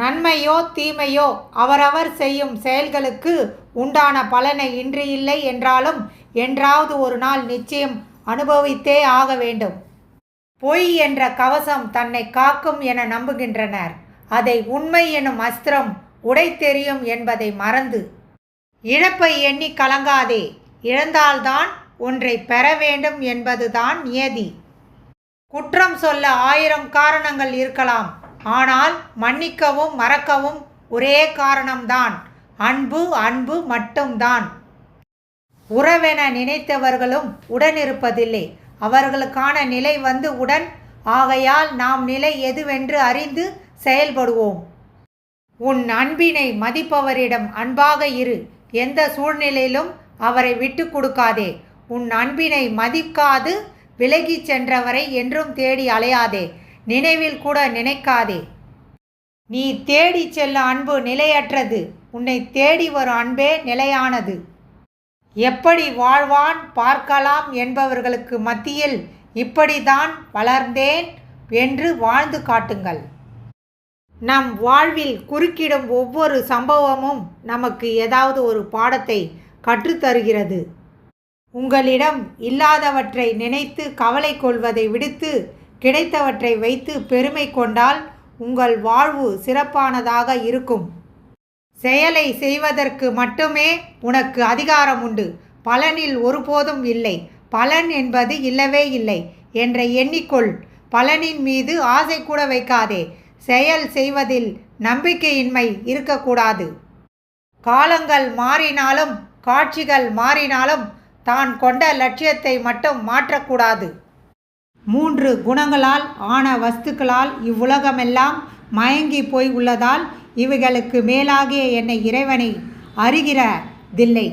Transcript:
நன்மையோ தீமையோ அவரவர் செய்யும் செயல்களுக்கு உண்டான பலனை இன்று இல்லை என்றாலும் என்றாவது ஒரு நாள் நிச்சயம் அனுபவித்தே ஆக வேண்டும். பொய் என்ற கவசம் தன்னை காக்கும் என நம்புகின்றனர். அதை உண்மை எனும் அஸ்திரம் உடைத்தெறியும் என்பதை மறந்து இழப்பை எண்ணி கலங்காதே. இழந்தால்தான் ஒன்றை பெற வேண்டும் என்பதுதான் நியதி. குற்றம் சொல்ல ஆயிரம் காரணங்கள் இருக்கலாம். ஆனால் மன்னிக்கவும் மறக்கவும் ஒரே காரணம்தான். அன்பு அன்பு மட்டும்தான். உறவென நினைத்தவர்களும் உடனிருப்பதில்லை. அவர்களுக்கான நிலை வந்து உடன். ஆகையால் நாம் நிலை எதுவென்று அறிந்து செயல்படுவோம். உன் அன்பினை மதிப்பவரிடம் அன்பாக இரு. எந்த சூழ்நிலையிலும் அவரை விட்டு கொடுக்காதே. உன் அன்பினை மதிக்காது. விலகிச் சென்றவரை என்றும் தேடி அலையாதே. நினைவில் கூட நினைக்காதே. நீ தேடி செல்லும் அன்பு நிலையற்றது. உன்னை தேடி வரும் அன்பே நிலையானது. எப்படி வாழ்வான் பார்க்கலாம் என்பவர்களுக்கு மத்தியில் இப்படிதான் வளர்ந்தேன் என்று வாழ்ந்து காட்டுங்கள். நம் வாழ்வில் குறுக்கிடும் ஒவ்வொரு சம்பவமும் நமக்கு ஏதாவது ஒரு பாடத்தை கற்றுத்தருகிறது. உங்களிடம் இல்லாதவற்றை நினைத்து கவலை கொள்வதை விடுத்து கிடைத்தவற்றை வைத்து பெருமை கொண்டால் உங்கள் வாழ்வு சிறப்பானதாக இருக்கும். செயலை செய்வதற்கு மட்டுமே உனக்கு அதிகாரம் உண்டு. பலனில் ஒருபோதும் இல்லை. பலன் என்பது இல்லவே இல்லை என்ற எண்ணிக்கொள். பலனின் மீது ஆசை கூட வைக்காதே. செயல் செய்வதில் நம்பிக்கையின்மை இருக்கக்கூடாது. காலங்கள் மாறினாலும் காட்சிகள் மாறினாலும் தான் கொண்ட லட்சியத்தை மட்டும் மாற்றக்கூடாது. மூன்று குணங்களால் ஆன வஸ்துக்களால் இவ்வுலகமெல்லாம் மயங்கி போய் உள்ளதால் இவைகளுக்கு மேலாகிய என்னை இறைவனை அறிகிறதில்லை